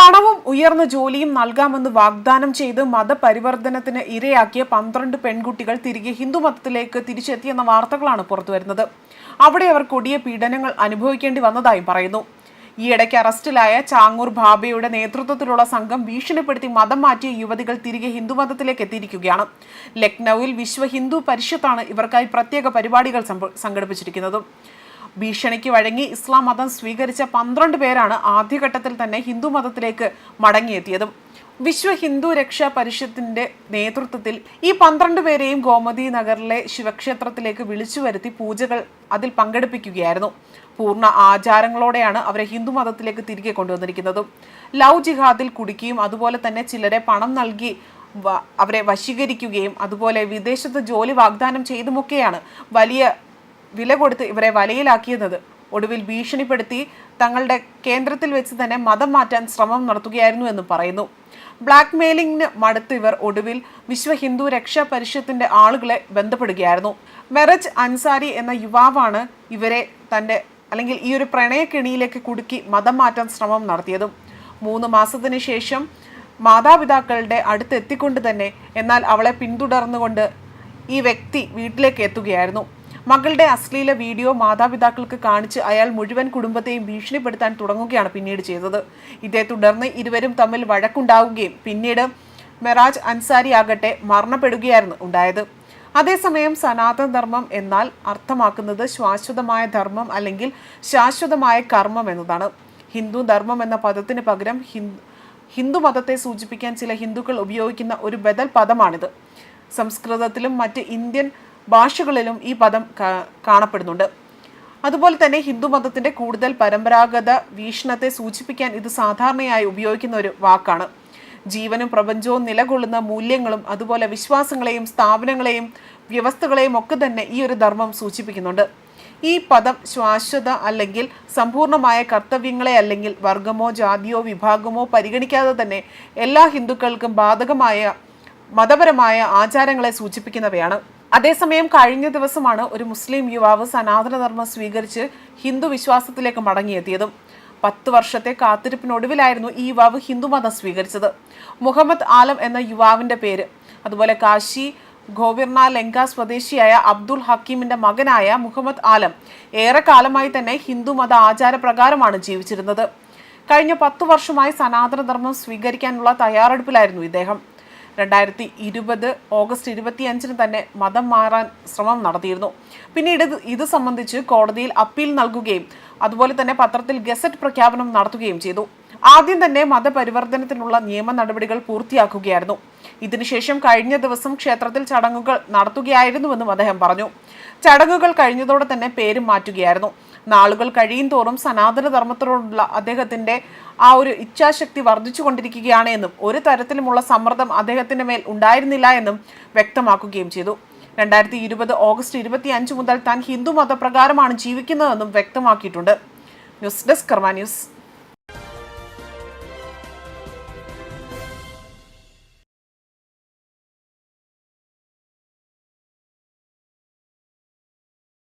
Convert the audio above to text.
പണവും ഉയർന്ന ജോലിയും നൽകാമെന്ന് വാഗ്ദാനം ചെയ്ത് മതപരിവർത്തനത്തിന് ഇരയാക്കിയ പന്ത്രണ്ട് പെൺകുട്ടികൾ തിരികെ ഹിന്ദുമതത്തിലേക്ക് തിരിച്ചെത്തിയെന്ന വാർത്തകളാണ് പുറത്തുവരുന്നത്. അവിടെ അവർ കൊടിയ പീഡനങ്ങൾ അനുഭവിക്കേണ്ടി വന്നതായും പറയുന്നു. ഈയിടയ്ക്ക് അറസ്റ്റിലായ ചാങ്ങൂർ ഭാബയുടെ നേതൃത്വത്തിലുള്ള സംഘം ഭീഷണിപ്പെടുത്തി മതം മാറ്റിയ യുവതികൾ തിരികെ ഹിന്ദുമതത്തിലേക്ക് എത്തിയിരിക്കുകയാണ്. ലക്നൌവിൽ വിശ്വ ഹിന്ദു പരിഷത്താണ് ഇവർക്കായി പ്രത്യേക പരിപാടികൾ സംഘടിപ്പിച്ചിരിക്കുന്നത്. ഭീഷണിക്ക് വഴങ്ങി ഇസ്ലാം മതം സ്വീകരിച്ച പന്ത്രണ്ട് പേരാണ് ആദ്യഘട്ടത്തിൽ തന്നെ ഹിന്ദു മതത്തിലേക്ക് മടങ്ങിയെത്തിയതും. വിശ്വ ഹിന്ദു രക്ഷാ പരിഷത്തിന്റെ നേതൃത്വത്തിൽ ഈ പന്ത്രണ്ട് പേരെയും ഗോമതി നഗറിലെ ശിവക്ഷേത്രത്തിലേക്ക് വിളിച്ചു വരുത്തി പൂജകൾ അതിൽ പങ്കെടുപ്പിക്കുകയായിരുന്നു. പൂർണ ആചാരങ്ങളോടെയാണ് അവരെ ഹിന്ദു മതത്തിലേക്ക് തിരികെ കൊണ്ടുവന്നിരിക്കുന്നതും. ലവ് ജിഹാദിൽ കുടിക്കുകയും അതുപോലെ തന്നെ ചിലരെ പണം നൽകി അവരെ വശീകരിക്കുകയും അതുപോലെ വിദേശത്ത് ജോലി വാഗ്ദാനം ചെയ്തുമൊക്കെയാണ് വലിയ വില കൊടുത്ത് ഇവരെ വലയിലാക്കിയത് ഒടുവിൽ ഭീഷണിപ്പെടുത്തി തങ്ങളുടെ കേന്ദ്രത്തിൽ വെച്ച് തന്നെ മതം മാറ്റാൻ ശ്രമം നടത്തുകയായിരുന്നു എന്ന് പറയുന്നു. ബ്ലാക്ക് മെയിലിംഗിന് മടുത്ത് ഇവർ ഒടുവിൽ വിശ്വ ഹിന്ദു രക്ഷാ പരിഷത്തിന്റെ ആളുകളെ ബന്ധപ്പെടുകയായിരുന്നു. മെറജ് അൻസാരി എന്ന യുവാവാണ് ഇവരെ തന്റെ അല്ലെങ്കിൽ ഈ ഒരു പ്രണയക്കെണിയിലേക്ക് കുടുക്കി മതം മാറ്റാൻ ശ്രമം നടത്തിയതും. മൂന്ന് മാസത്തിന് ശേഷം മാതാപിതാക്കളുടെ അടുത്തെത്തിക്കൊണ്ട് തന്നെ എന്നാൽ അവളെ പിന്തുടർന്നുകൊണ്ട് ഈ വ്യക്തി വീട്ടിലേക്ക് എത്തുകയായിരുന്നു. മകളുടെ അശ്ലീല വീഡിയോ മാതാപിതാക്കൾക്ക് കാണിച്ച് അയാൾ മുഴുവൻ കുടുംബത്തെയും ഭീഷണിപ്പെടുത്താൻ തുടങ്ങുകയാണ് പിന്നീട് ചെയ്തത്. ഇതേ തുടർന്ന് ഇരുവരും തമ്മിൽ വഴക്കുണ്ടാവുകയും പിന്നീട് മെറാജ് അൻസാരി ആകട്ടെ മരണപ്പെടുകയായിരുന്നു ഉണ്ടായത്. അതേസമയം സനാതനധർമ്മം എന്നാൽ അർത്ഥമാക്കുന്നത് ശാശ്വതമായ ധർമ്മം അല്ലെങ്കിൽ ശാശ്വതമായ കർമ്മം എന്നതാണ്. ഹിന്ദു ധർമ്മം എന്ന പദത്തിന് പകരം ഹിന്ദു ഹിന്ദു മതത്തെ സൂചിപ്പിക്കാൻ ചില ഹിന്ദുക്കൾ ഉപയോഗിക്കുന്ന ഒരു ബദൽ പദമാണിത്. സംസ്കൃതത്തിലും മറ്റ് ഇന്ത്യൻ ഭാഷകളിലും ഈ പദം കാണപ്പെടുന്നുണ്ട്. അതുപോലെ തന്നെ ഹിന്ദു മതത്തിന്റെ കൂടുതൽ പരമ്പരാഗത വീക്ഷണത്തെ സൂചിപ്പിക്കാൻ ഇത് സാധാരണയായി ഉപയോഗിക്കുന്ന ഒരു വാക്കാണ്. ജീവനും പ്രപഞ്ചവും നിലകൊള്ളുന്ന മൂല്യങ്ങളും അതുപോലെ വിശ്വാസങ്ങളെയും സ്ഥാപനങ്ങളെയും വ്യവസ്ഥകളെയും ഒക്കെ തന്നെ ഈ ഒരു ധർമ്മം സൂചിപ്പിക്കുന്നുണ്ട്. ഈ പദം ശാശ്വത അല്ലെങ്കിൽ സമ്പൂർണമായ കർത്തവ്യങ്ങളെ അല്ലെങ്കിൽ വർഗമോ ജാതിയോ വിഭാഗമോ പരിഗണിക്കാതെ തന്നെ എല്ലാ ഹിന്ദുക്കൾക്കും ബാധകമായ മതപരമായ ആചാരങ്ങളെ സൂചിപ്പിക്കുന്നവയാണ്. അതേസമയം കഴിഞ്ഞ ദിവസമാണ് ഒരു മുസ്ലിം യുവാവ് സനാതനധർമ്മം സ്വീകരിച്ച് ഹിന്ദു വിശ്വാസത്തിലേക്ക് മടങ്ങിയെത്തിയതും പത്ത് വർഷത്തെ കാത്തിരിപ്പിനൊടുവിലായിരുന്നു ഈ യുവാവ് ഹിന്ദുമതം സ്വീകരിച്ചത്. മുഹമ്മദ് ആലം എന്ന യുവാവിന്റെ പേര്. അതുപോലെ കാശി ഗോവിർണ ലങ്ക സ്വദേശിയായ അബ്ദുൾ ഹക്കീമിന്റെ മകനായ മുഹമ്മദ് ആലം ഏറെക്കാലമായി തന്നെ ഹിന്ദുമത ആചാരപ്രകാരമാണ് ജീവിച്ചിരുന്നത്. കഴിഞ്ഞ പത്തു വർഷമായി സനാതനധർമ്മം സ്വീകരിക്കാനുള്ള തയ്യാറെടുപ്പിലായിരുന്നു ഇദ്ദേഹം. രണ്ടായിരത്തി ഇരുപത് ഓഗസ്റ്റ് ഇരുപത്തിയഞ്ചിന് തന്നെ മതം മാറാൻ ശ്രമം നടത്തിയിരുന്നു. പിന്നീട് ഇത് സംബന്ധിച്ച് കോടതിയിൽ അപ്പീൽ നൽകുകയും അതുപോലെ തന്നെ പത്രത്തിൽ ഗസറ്റ് പ്രഖ്യാപനം നടത്തുകയും ചെയ്തു. ആദ്യം തന്നെ മതപരിവർത്തനത്തിനുള്ള നിയമ നടപടികൾ പൂർത്തിയാക്കുകയായിരുന്നു. ഇതിനുശേഷം കഴിഞ്ഞ ദിവസം ക്ഷേത്രത്തിൽ ചടങ്ങുകൾ നടത്തുകയായിരുന്നുവെന്നും അദ്ദേഹം പറഞ്ഞു. ചടങ്ങുകൾ കഴിഞ്ഞതോടെ തന്നെ പേര് മാറ്റുകയായിരുന്നു. നാളുകൾ കഴിയും തോറും സനാതന ധർമ്മത്തോടുള്ള അദ്ദേഹത്തിന്റെ ആ ഒരു ഇച്ഛാശക്തി വർദ്ധിച്ചുകൊണ്ടിരിക്കുകയാണ് എന്നും ഒരു തരത്തിലുമുള്ള സമ്മർദ്ദം അദ്ദേഹത്തിന്റെ മേൽ ഉണ്ടായിരുന്നില്ല എന്നും വ്യക്തമാക്കുകയും ചെയ്തു. രണ്ടായിരത്തി ഇരുപത് ഓഗസ്റ്റ് ഇരുപത്തി അഞ്ച് മുതൽ താൻ ഹിന്ദു മതപ്രകാരമാണ് ജീവിക്കുന്നതെന്നും വ്യക്തമാക്കിയിട്ടുണ്ട്. News desk Karma news.